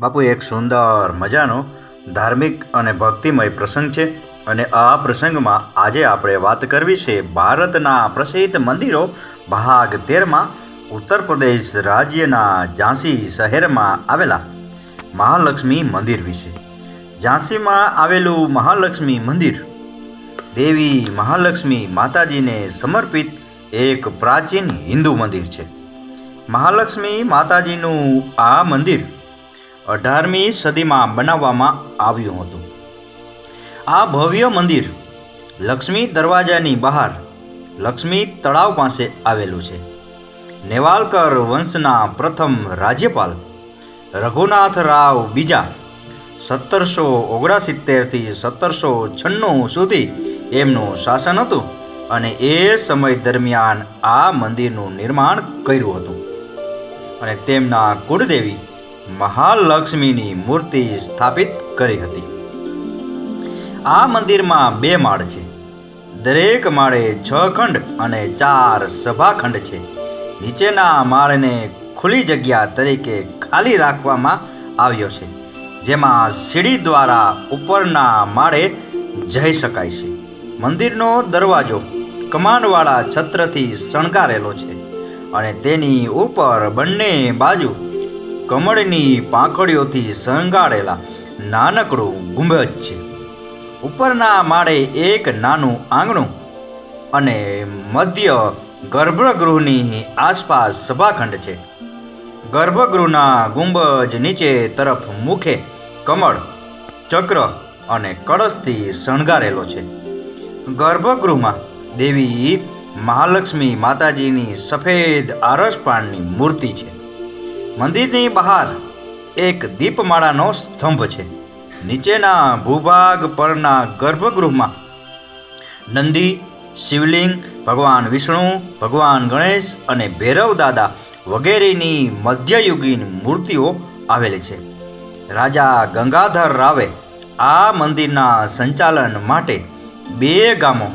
બાપુ, એક સુંદર મજાનો ધાર્મિક અને ભક્તિમય પ્રસંગ છે અને આ પ્રસંગમાં આજે આપણે વાત કરવી છે ભારતના પ્રસિદ્ધ મંદિરો ભાગ તેરમાં ઉત્તર પ્રદેશ રાજ્યના ઝાંસી શહેરમાં આવેલા મહાલક્ષ્મી મંદિર વિશે. ઝાંસીમાં આવેલું મહાલક્ષ્મી મંદિર દેવી મહાલક્ષ્મી માતાજીને સમર્પિત એક પ્રાચીન હિન્દુ મંદિર છે. મહાલક્ષ્મી માતાજીનું આ મંદિર અઢારમી સદીમાં બનાવવામાં આવ્યું હતું. આ ભવ્ય મંદિર લક્ષ્મી દરવાજાની બહાર લક્ષ્મી તળાવ પાસે આવેલું છે. નેવાલકર વંશના પ્રથમ રાજ્યપાલ રઘુનાથ રાવ બીજા સત્તરસો ઓગણસિત્તેરથી સત્તરસો છન્નું સુધી એમનું શાસન હતું અને એ સમય દરમિયાન આ મંદિરનું નિર્માણ કર્યું હતું. અને તેમના કુળદેવી મહાલક્ષ્મીની મૂર્તિ સ્થાપિત કરી હતી. આ મંદિરમાં બે માળ છે. દરેક માળે છ ખંડ અને ચાર સભાખંડ છે. નીચેના માળને ખુલ્લી જગ્યા તરીકે ખાલી રાખવામાં આવ્યો છે, જેમાં સીડી દ્વારા ઉપરના માળે જઈ શકાય છે. મંદિરનો દરવાજો કમાનવાળા છત્રથી શણગારેલો છે અને તેની ઉપર બંને બાજુ કમળની પાંખડીઓથી શણગારેલા નાનકડું ગુંબજ છે. ઉપરના માળે એક નાનું આંગણું અને મધ્ય ગર્ભગૃહની આસપાસ સભાખંડ છે. ગર્ભગૃહના ગુંબજ નીચે તરફ મુખે કમળ, ચક્ર અને કળશથી શણગારેલો છે. ગર્ભગૃહમાં દેવી મહાલક્ષ્મી માતાજીની સફેદ આરસપાણની મૂર્તિ છે. મંદિરની બહાર એક દીપમાળાનો સ્તંભ છે. નીચેના ભૂભાગ પરના ગર્ભગૃહમાં નંદી, શિવલિંગ, ભગવાન વિષ્ણુ, ભગવાન ગણેશ અને ભૈરવ દાદા વગેરેની મધ્યયુગીન મૂર્તિઓ આવેલી છે. રાજા ગંગાધર રાવે આ મંદિરના સંચાલન માટે બે ગામો,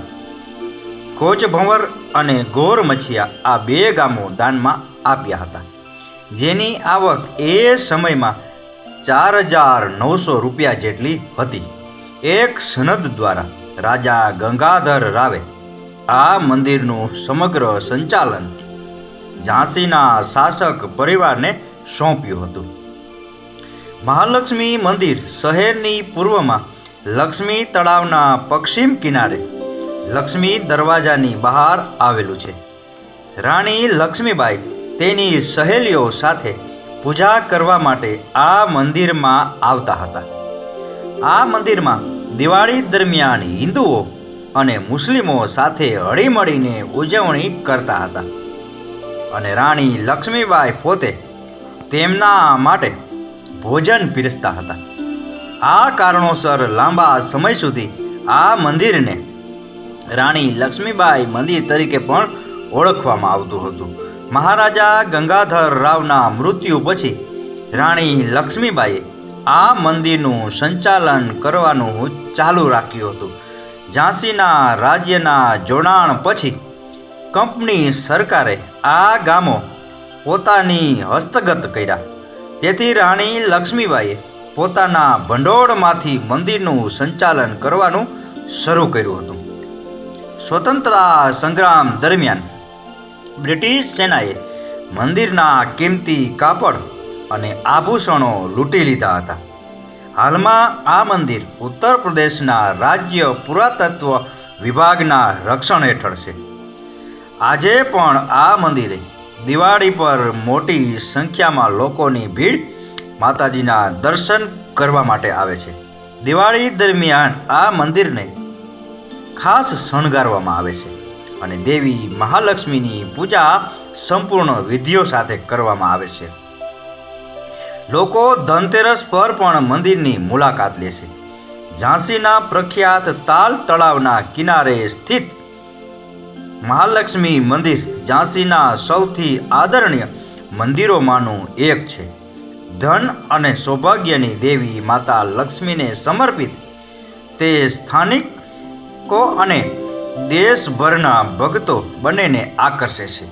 કોચભંવર અને ગોરમછિયા આ બે ગામો દાનમાં આપ્યા હતા. જેની આવક એ સમયમાં ચાર હજાર નવસો રૂપિયા જેટલી હતી. એક સનદ દ્વારા રાજા ગંગાધર રાવે આ મંદિરનું સમગ્ર સંચાલન ઝાંસીના શાસક પરિવારને સોંપ્યું હતું. મહાલક્ષ્મી મંદિર શહેરની પૂર્વમાં લક્ષ્મી તળાવના પશ્ચિમ કિનારે લક્ષ્મી દરવાજાની બહાર આવેલું છે. રાણી લક્ષ્મીબાઈ તેની સહેલીઓ સાથે પૂજા કરવા માટે આ મંદિરમાં આવતા હતા. આ મંદિરમાં દિવાળી દરમિયાન હિન્દુઓ અને મુસ્લિમો સાથે હળીમળીને ઉજવણી કરતા હતા. અને રાણી લક્ષ્મીબાઈ પોતે તેમના માટે ભોજન પીરસતા હતા. આ કારણોસર લાંબા સમય સુધી આ મંદિરને રાણી લક્ષ્મીબાઈ મંદિર તરીકે પણ ઓળખવામાં આવતું હતું. મહારાજા ગંગાધર રાવના મૃત્યુ પછી રાણી લક્ષ્મીબાઈએ આ મંદિરનું સંચાલન કરવાનું ચાલુ રાખ્યું હતું. ઝાંસીના રાજ્યના જોડાણ પછી કંપની સરકારે આ ગામો પોતાની હસ્તગત કર્યા. તેથી રાણી લક્ષ્મીબાઈએ પોતાના ભંડોળમાંથી મંદિરનું સંચાલન કરવાનું શરૂ કર્યું હતું. સ્વતંત્રતા સંગ્રામ દરમિયાન બ્રિટિશ સેનાએ મંદિરના કિંમતી કાપડ અને આભૂષણો લૂંટી લીધા હતા. હાલમાં આ મંદિર ઉત્તર પ્રદેશના રાજ્ય પુરાતત્વ વિભાગના રક્ષણ હેઠળ છે. આજે પણ આ મંદિરે દિવાળી પર મોટી સંખ્યામાં લોકોની ભીડ માતાજીના દર્શન કરવા માટે આવે છે. દિવાળી દરમિયાન આ મંદિરને ખાસ શણગારવામાં આવે છે. અને દેવી મહાલક્ષ્મીની પૂજા સંપૂર્ણ વિધિઓ સાથે કરવામાં આવે છે. લોકો ધનતેરસ પર પણ મંદિરની મુલાકાત લે છે. ઝાંસીના પ્રખ્યાત તાલ તળાવના કિનારે સ્થિત મહાલક્ષ્મી મંદિર ઝાંસીના સૌથી આદરણીય મંદિરોમાંનું એક છે. ધન અને સૌભાગ્યની દેવી માતા લક્ષ્મીને સમર્પિત તે સ્થાનિકો અને દેશભરના ભક્તો બંનેને આકર્ષે છે.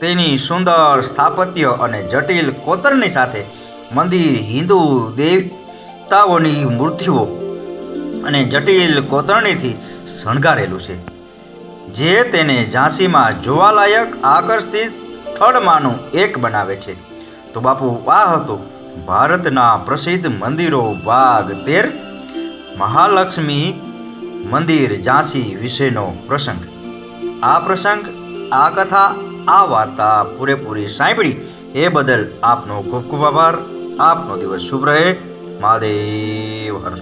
તેની સુંદર સ્થાપત્ય અને જટિલ કોતરણી સાથે મંદિર, હિન્દુ દેવતાઓની મૂર્તિઓ અને જટિલ કોતરણીથી શણગારેલું છે. જે તેને ઝાંસીમાં જોવાલાયક આકર્ષિત સ્થળમાંનું એક બનાવે છે. તો બાપુ, આ હતું ભારતના પ્રસિદ્ધ મંદિરો ભાગ તેર મહાલક્ષ્મી મંદિર, ઝાંસી વિશેનો પ્રસંગ. આ પ્રસંગ, આ કથા, આ વાર્તા પૂરેપૂરી સાંભળી એ બદલ આપનો ખૂબ ખૂબ આભાર. આપનો દિવસ શુભ રહે. મહાદેવ હર